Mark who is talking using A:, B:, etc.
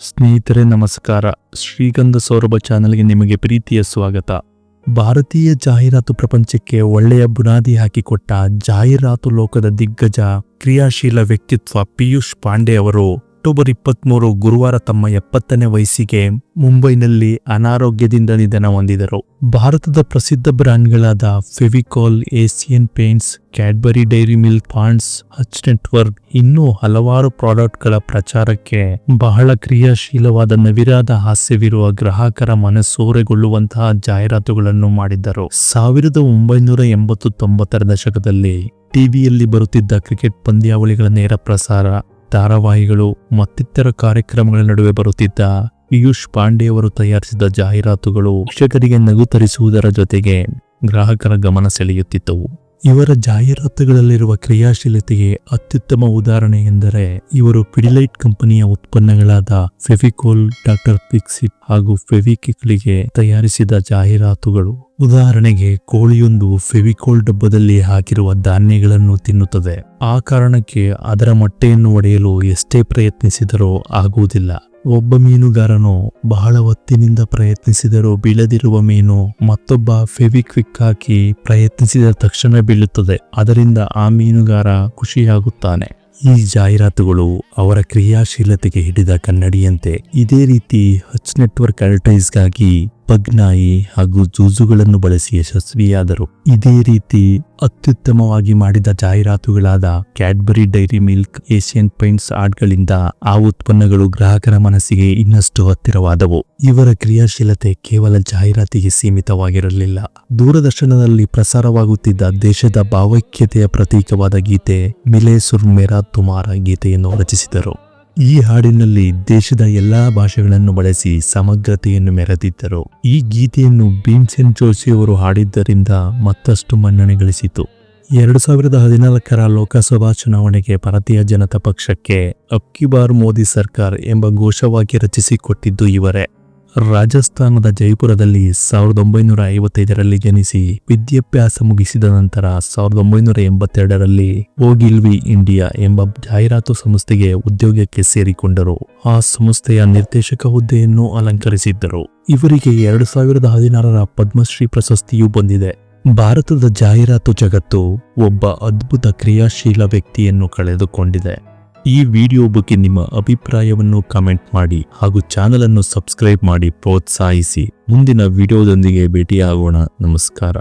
A: ಸ್ನೇಹಿತರೆ, ನಮಸ್ಕಾರ. ಶ್ರೀಗಂಧ ಸೌರಭ ಚಾನೆಲ್ಗೆ ನಿಮಗೆ ಪ್ರೀತಿಯ ಸ್ವಾಗತ. ಭಾರತೀಯ ಜಾಹೀರಾತು ಪ್ರಪಂಚಕ್ಕೆ ಒಳ್ಳೆಯ ಬುನಾದಿ ಹಾಕಿಕೊಟ್ಟ ಜಾಹೀರಾತು ಲೋಕದ ದಿಗ್ಗಜ, ಕ್ರಿಯಾಶೀಲ ವ್ಯಕ್ತಿತ್ವ ಪಿಯೂಷ್ ಪಾಂಡೆ ಅವರು ಅಕ್ಟೋಬರ್ ಇಪ್ಪತ್ಮೂರು ಗುರುವಾರ ತಮ್ಮ ಎಪ್ಪತ್ತನೇ ವಯಸ್ಸಿಗೆ ಮುಂಬೈನಲ್ಲಿ ಅನಾರೋಗ್ಯದಿಂದ ನಿಧನ ಹೊಂದಿದರು. ಭಾರತದ ಪ್ರಸಿದ್ಧ ಬ್ರ್ಯಾಂಡ್ಗಳಾದ Fevicol, Asian Paints, Cadbury Dairy Milk Pond's, Hutch network ಇನ್ನೂ ಹಲವಾರು ಪ್ರಾಡಕ್ಟ್ಗಳ ಪ್ರಚಾರಕ್ಕೆ ಬಹಳ ಕ್ರಿಯಾಶೀಲವಾದ ನವಿರಾದ ಹಾಸ್ಯವಿರುವ ಗ್ರಾಹಕರ ಮನಸೂರೆಗೊಳ್ಳುವಂತಹ ಜಾಹೀರಾತುಗಳನ್ನು ಮಾಡಿದ್ದರು. ಸಾವಿರದ ಒಂಬೈನೂರ ಎಂಬತ್ತು ತೊಂಬತ್ತರ ದಶಕದಲ್ಲಿ ಟಿವಿಯಲ್ಲಿ ಬರುತ್ತಿದ್ದ ಕ್ರಿಕೆಟ್ ಪಂದ್ಯಾವಳಿಗಳ ನೇರ ಪ್ರಸಾರ ಧಾರಾವಾಹಿಗಳು ಮತ್ತಿತರ ಕಾರ್ಯಕ್ರಮಗಳ ನಡುವೆ ಬರುತ್ತಿದ್ದ ಪಿಯೂಷ್ ಪಾಂಡೆಯವರು ತಯಾರಿಸಿದ ಜಾಹೀರಾತುಗಳು ಶಿಕ್ಷಕರಿಗೆ ನಗು ತರಿಸುವುದರ ಜೊತೆಗೆ ಗ್ರಾಹಕರ ಗಮನ ಸೆಳೆಯುತ್ತಿದ್ದವು. ಇವರ ಜಾಹೀರಾತುಗಳಲ್ಲಿರುವ ಕ್ರಿಯಾಶೀಲತೆಗೆ ಅತ್ಯುತ್ತಮ ಉದಾಹರಣೆ ಎಂದರೆ ಇವರು ಪಿಡಿಲೈಟ್ ಕಂಪನಿಯ ಉತ್ಪನ್ನಗಳಾದ ಫೆವಿಕೋಲ್, ಡಾಕ್ಟರ್ ಪಿಕ್ಸಿಟ್ ಹಾಗೂ ಫೆವಿಕಿಕ್ಗಳಿಗೆ ತಯಾರಿಸಿದ ಜಾಹೀರಾತುಗಳು. ಉದಾಹರಣೆಗೆ ಕೋಳಿಯೊಂದು ಫೆವಿಕೋಲ್ ಡಬ್ಬದಲ್ಲಿ ಹಾಕಿರುವ ಧಾನ್ಯಗಳನ್ನು ತಿನ್ನುತ್ತದೆ. ಆ ಕಾರಣಕ್ಕೆ ಅದರ ಮೊಟ್ಟೆಯನ್ನು ಒಡೆಯಲು ಎಷ್ಟೇ ಪ್ರಯತ್ನಿಸಿದರೂ ಆಗುವುದಿಲ್ಲ. ಒಬ್ಬ ಮೀನುಗಾರನು ಬಹಳ ಹೊತ್ತಿನಿಂದ ಪ್ರಯತ್ನಿಸಿದರೂ ಬೀಳದಿರುವ ಮೀನು ಮತ್ತೊಬ್ಬ ಫೆವಿಕ್ವಿಕ್ ಹಾಕಿ ಪ್ರಯತ್ನಿಸಿದ ತಕ್ಷಣ ಬೀಳುತ್ತದೆ. ಅದರಿಂದ ಆ ಮೀನುಗಾರ ಖುಷಿಯಾಗುತ್ತಾನೆ. ಈ ಜಾಹೀರಾತುಗಳು ಅವರ ಕ್ರಿಯಾಶೀಲತೆಗೆ ಹಿಡಿದ ಕನ್ನಡಿಯಂತೆ ಇದೇ ರೀತಿ ಹಚ್ ನೆಟ್ವರ್ಕ್ ಅಡ್ವರ್ಟೈಸ್ಗಾಗಿ ಪಗ್ನಾಯಿ ಹಾಗೂ ಜೂಜುಗಳನ್ನು ಬಳಸಿ ಯಶಸ್ವಿಯಾದರು. ಇದೇ ರೀತಿ ಅತ್ಯುತ್ತಮವಾಗಿ ಮಾಡಿದ ಜಾಹೀರಾತುಗಳಾದ Cadbury Dairy Milk, Asian Paints ಆರ್ಟ್ಗಳಿಂದ ಆ ಉತ್ಪನ್ನಗಳು ಗ್ರಾಹಕರ ಮನಸ್ಸಿಗೆ ಇನ್ನಷ್ಟು ಹತ್ತಿರವಾದವು. ಇವರ ಕ್ರಿಯಾಶೀಲತೆ ಕೇವಲ ಜಾಹೀರಾತಿಗೆ ಸೀಮಿತವಾಗಿರಲಿಲ್ಲ. ದೂರದರ್ಶನದಲ್ಲಿ ಪ್ರಸಾರವಾಗುತ್ತಿದ್ದ ದೇಶದ ಭಾವೈಕ್ಯತೆಯ ಪ್ರತೀಕವಾದ ಗೀತೆ ಮಿಲೆ ಸುರ್ ಮೇರಾ ತುಮಾರ ಗೀತೆಯನ್ನು ರಚಿಸಿದರು. ಈ ಹಾಡಿನಲ್ಲಿ ದೇಶದ ಎಲ್ಲಾ ಭಾಷೆಗಳನ್ನು ಬಳಸಿ ಸಮಗ್ರತೆಯನ್ನು ಮೆರೆದಿದ್ದರು. ಈ ಗೀತೆಯನ್ನು ಭೀಮ್ಸೆನ್ ಜೋಶಿ ಅವರು ಹಾಡಿದ್ದರಿಂದ ಮತ್ತಷ್ಟು ಮನ್ನಣೆ ಗಳಿಸಿತು ಎರಡು ಸಾವಿರದ ಹದಿನಾಲ್ಕರ ಲೋಕಸಭಾ ಚುನಾವಣೆಗೆ ಭಾರತೀಯ ಜನತಾ ಪಕ್ಷಕ್ಕೆ ಅಕ್ಕಿಬಾರ್ ಮೋದಿ ಸರ್ಕಾರ್ ಎಂಬ ಘೋಷವಾಗಿ ರಚಿಸಿಕೊಟ್ಟಿದ್ದು ಇವರೇ. ರಾಜಸ್ಥಾನದ ಜೈಪುರದಲ್ಲಿ ಸಾವಿರದ ಒಂಬೈನೂರ ಐವತ್ತೈದರಲ್ಲಿ ಜನಿಸಿ ವಿದ್ಯಾಭ್ಯಾಸ ಮುಗಿಸಿದ ನಂತರ ಸಾವಿರದ ಒಂಬೈನೂರ ಎಂಬತ್ತೆರಡರಲ್ಲಿ ಓಗಿಲ್ವಿ ಇಂಡಿಯಾ ಎಂಬ ಜಾಹೀರಾತು ಸಂಸ್ಥೆಗೆ ಉದ್ಯೋಗಕ್ಕೆ ಸೇರಿಕೊಂಡರು. ಆ ಸಂಸ್ಥೆಯ ನಿರ್ದೇಶಕ ಹುದ್ದೆಯನ್ನು ಅಲಂಕರಿಸಿದ್ದರು. ಇವರಿಗೆ ಎರಡು ಸಾವಿರದ ಹದಿನಾರರ ಪದ್ಮಶ್ರೀ ಪ್ರಶಸ್ತಿಯೂ ಬಂದಿದೆ. ಭಾರತದ ಜಾಹೀರಾತು ಜಗತ್ತು ಒಬ್ಬ ಅದ್ಭುತ ಕ್ರಿಯಾಶೀಲ ವ್ಯಕ್ತಿಯನ್ನು ಕಳೆದುಕೊಂಡಿದೆ. ಈ ವಿಡಿಯೋ ಬಗ್ಗೆ ನಿಮ್ಮ ಅಭಿಪ್ರಾಯವನ್ನು ಕಮೆಂಟ್ ಮಾಡಿ ಹಾಗೂ ಚಾನೆಲ್ ಅನ್ನು ಸಬ್ಸ್ಕ್ರೈಬ್ ಮಾಡಿ ಪ್ರೋತ್ಸಾಹಿಸಿ. ಮುಂದಿನ ವಿಡಿಯೋದೊಂದಿಗೆ ಭೇಟಿಯಾಗೋಣ. ನಮಸ್ಕಾರ.